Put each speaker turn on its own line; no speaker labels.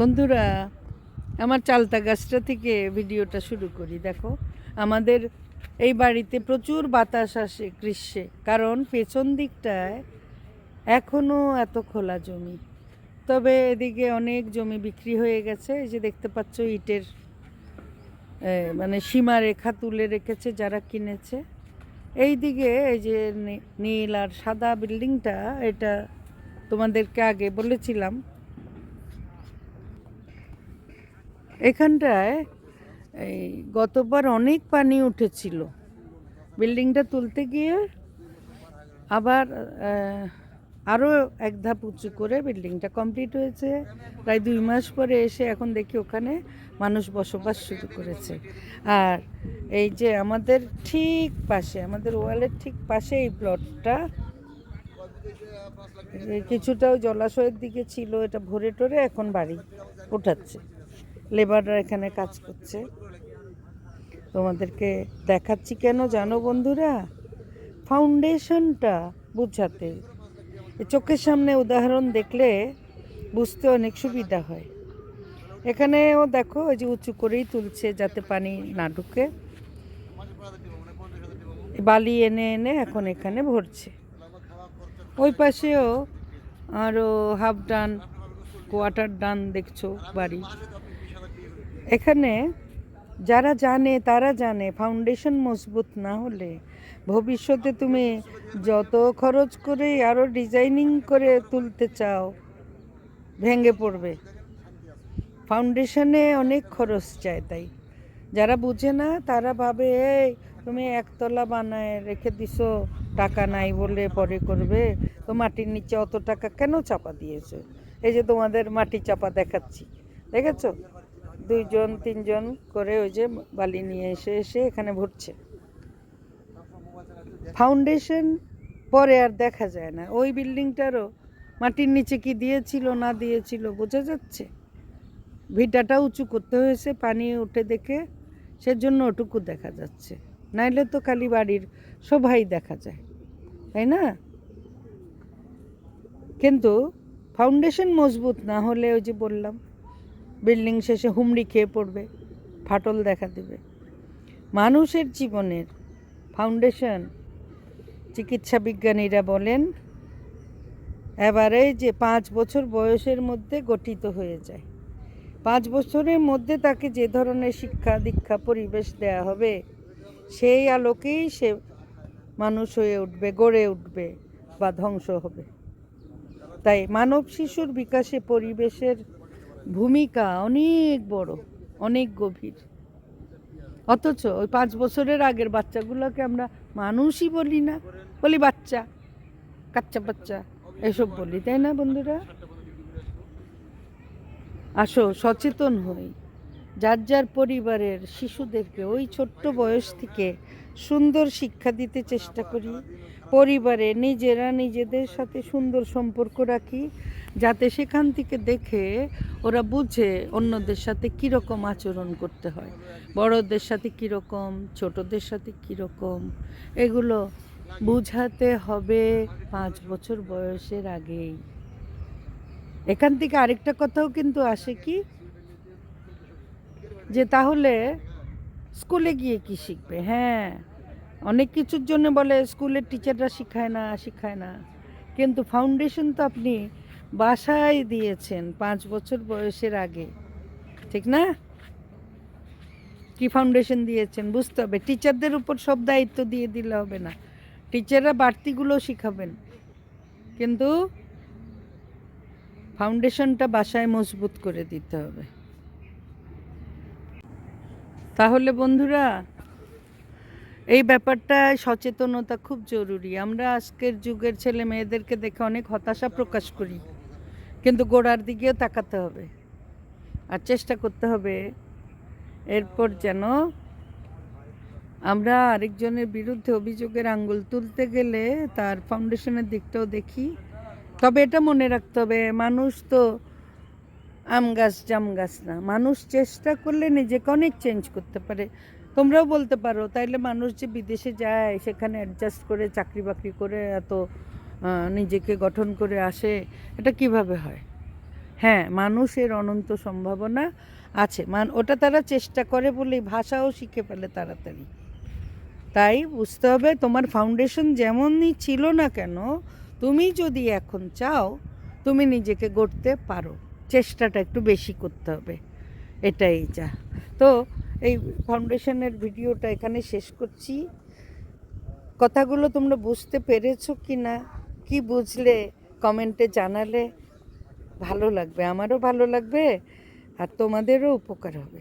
বন্ধুরা, আমার চালতা গাছটা থেকে ভিডিওটা শুরু করি। দেখো, আমাদের এই বাড়িতে প্রচুর বাতাস আসে গ্রীষ্মে, কারণ পেছন দিকটায় এখনও এত খোলা জমি। তবে এদিকে অনেক জমি বিক্রি হয়ে গেছে, এই যে দেখতে পাচ্ছ ইটের মানে সীমা রেখা তুলে রেখেছে যারা কিনেছে। এই দিকে এই যে নীল আর সাদা বিল্ডিংটা, এটা তোমাদেরকে আগে বলেছিলাম এখানটায় এই গতবার অনেক পানি উঠেছিল। বিল্ডিংটা তুলতে গিয়ে আবার আরও এক ধাপ উঁচু করে বিল্ডিংটা কমপ্লিট হয়েছে। প্রায় দুই মাস পরে এসে এখন দেখি ওখানে মানুষ বসবাস শুরু করেছে। আর এই যে আমাদের ঠিক পাশে, আমাদের ওয়ালের ঠিক পাশে এই প্লটটা কিছুটাও জলাশয়ের দিকে ছিল, এটা ভরে টরে এখন বাড়ি উঠাচ্ছে লেবাররা এখানে কাজ করছে। তোমাদেরকে দেখাচ্ছি কেন জানো বন্ধুরা? ফাউন্ডেশনটা বুঝাতে। চোখের সামনে উদাহরণ দেখলে বুঝতে অনেক সুবিধা হয়। এখানেও দেখো ওই যে উঁচু করেই তুলছে যাতে পানি না ঢুকে। বালি এনে এনে এখন এখানে ভরছে। ওই পাশেও আরও হাফ ডান, কোয়ার্টার ডান দেখছ বাড়ি এখানে যারা জানে, তারা জানে ফাউন্ডেশন মজবুত না হলে ভবিষ্যতে তুমি যত খরচ করে আরও ডিজাইনিং করে তুলতে চাও, ভেঙে পড়বে। ফাউন্ডেশনে অনেক খরচ চায় তাই। যারা বুঝে না, তারা ভাবে, এই, তুমি একতলা বানায় রেখে দিছো, টাকা নাই বলে পরে করবে, তো মাটির নিচে অত টাকা কেন চাপা দিয়েছ? এই যে তোমাদের মাটি চাপা দেখাচ্ছি, দেখেছ? দুইজন, তিনজন করে ওই যে বালি নিয়ে এসে এসে এখানে ভরছে। ফাউন্ডেশন পরে আর দেখা যায় না। ওই বিল্ডিংটারও মাটির নিচে কি দিয়েছিল, না দিয়েছিল, বোঝা যাচ্ছে? ভিটাটা উঁচু করতে হয়েছে, পানি উঠে দেখে সেজন্য ওটুকু দেখা যাচ্ছে। নাইলে তো খালি বাড়ির সবাই দেখা যায়, তাই না? কিন্তু ফাউন্ডেশন মজবুত না হলে ওই যে বললাম বিল্ডিং শেষে হুমড়ি খেয়ে পড়বে, ফাটল দেখা দেবে। মানুষের জীবনের ফাউন্ডেশন চিকিৎসা বিজ্ঞানীরা বলেন এবারে যে পাঁচ বছর বয়সের মধ্যে গঠিত হয়ে যায়। পাঁচ বছরের মধ্যে তাকে যে ধরনের শিক্ষা দীক্ষা পরিবেশ দেয়া হবে, সেই আলোকেই সে মানুষ হয়ে উঠবে, গড়ে উঠবে বা ধ্বংস হবে। তাই মানব শিশুর বিকাশে পরিবেশের ভূমিকা অনেক বড়, অনেক গভীর। অথচ ওই পাঁচ বছরের আগের বাচ্চাগুলোকে আমরা মানুষই বলি না, বলি বাচ্চা, কাচ্চা বাচ্চা, এসব বলি, তাই না বন্ধুরা? আসো, সচেতন হই। যার যার পরিবারের শিশুদেরকে ওই ছোট্ট বয়স থেকে সুন্দর শিক্ষা দিতে চেষ্টা করি, পরিবারে নিজেরা নিজেদের সাথে সুন্দর সম্পর্ক রাখি যাতে সেখান থেকে দেখে ওরা বুঝে অন্যদের সাথে কীরকম আচরণ করতে হয়। বড়দের সাথে কীরকম, ছোটদের সাথে কীরকম, এগুলো বুঝাতে হবে পাঁচ বছর বয়সের আগেই। এখান থেকে আরেকটা কথাও কিন্তু আসে কি? যে তাহলে স্কুলে গিয়ে কি শিখবে? হ্যাঁ অনেক কিছুর জন্য বলে স্কুলের টিচাররা শিখায় না শিখায় না। কিন্তু ফাউন্ডেশন তো আপনি বাসায় দিয়েছেন পাঁচ বছর বয়সের আগে। ঠিক না? কি ফাউন্ডেশন দিয়েছেন? বুঝতে হবে। টিচারদের উপর সব দায়িত্ব দিয়ে দিলে হবে না। টিচাররা বাড়তিগুলো শিখাবেন। কিন্তু ফাউন্ডেশনটা বাসায় মজবুত করে দিতে হবে। তাহলে বন্ধুরা, এই ব্যাপারটায় সচেতনতা খুব জরুরি। আমরা আজকের যুগের ছেলে মেয়েদেরকে দেখে অনেক হতাশা প্রকাশ করি। কিন্তু গোড়ার দিকেও তাকাতে হবে। আর চেষ্টা করতে হবে। এরপর যেন আমরা আরেকজনের বিরুদ্ধে অভিযোগের আঙ্গুল তুলতে গেলে তার ফাউন্ডেশনের দিকটাও দেখি। তবে এটা মনে রাখতে হবে, মানুষ তো আম গাছ জাম গাছ না। মানুষ চেষ্টা করলে নিজেকে অনেক চেঞ্জ করতে পারে। তোমরাও বলতে পারো, তাইলে মানুষ যে বিদেশে যায়, সেখানে অ্যাডজাস্ট করে চাকরি বাকরি করে এত নিজেকে গঠন করে আসে, এটা কীভাবে হয়? হ্যাঁ মানুষের অনন্ত সম্ভাবনা আছে। মান, ওটা তারা চেষ্টা করে বলেই ভাষাও শিখে ফেলে তাড়াতাড়ি। তাই বুঝতে হবে, তোমার ফাউন্ডেশন যেমনই ছিল না কেন, তুমি যদি এখন চাও, তুমি নিজেকে গড়তে পারো। চেষ্টাটা একটু বেশি করতে হবে। এটাই যা। তো এই ফাউন্ডেশনের ভিডিওটা এখানে শেষ করছি। কথাগুলো তোমরা বুঝতে পেরেছ কি না কি বুঝলে? কমেন্টে জানালে ভালো লাগবে আমারও ভালো লাগবে আর তোমাদেরও উপকার হবে।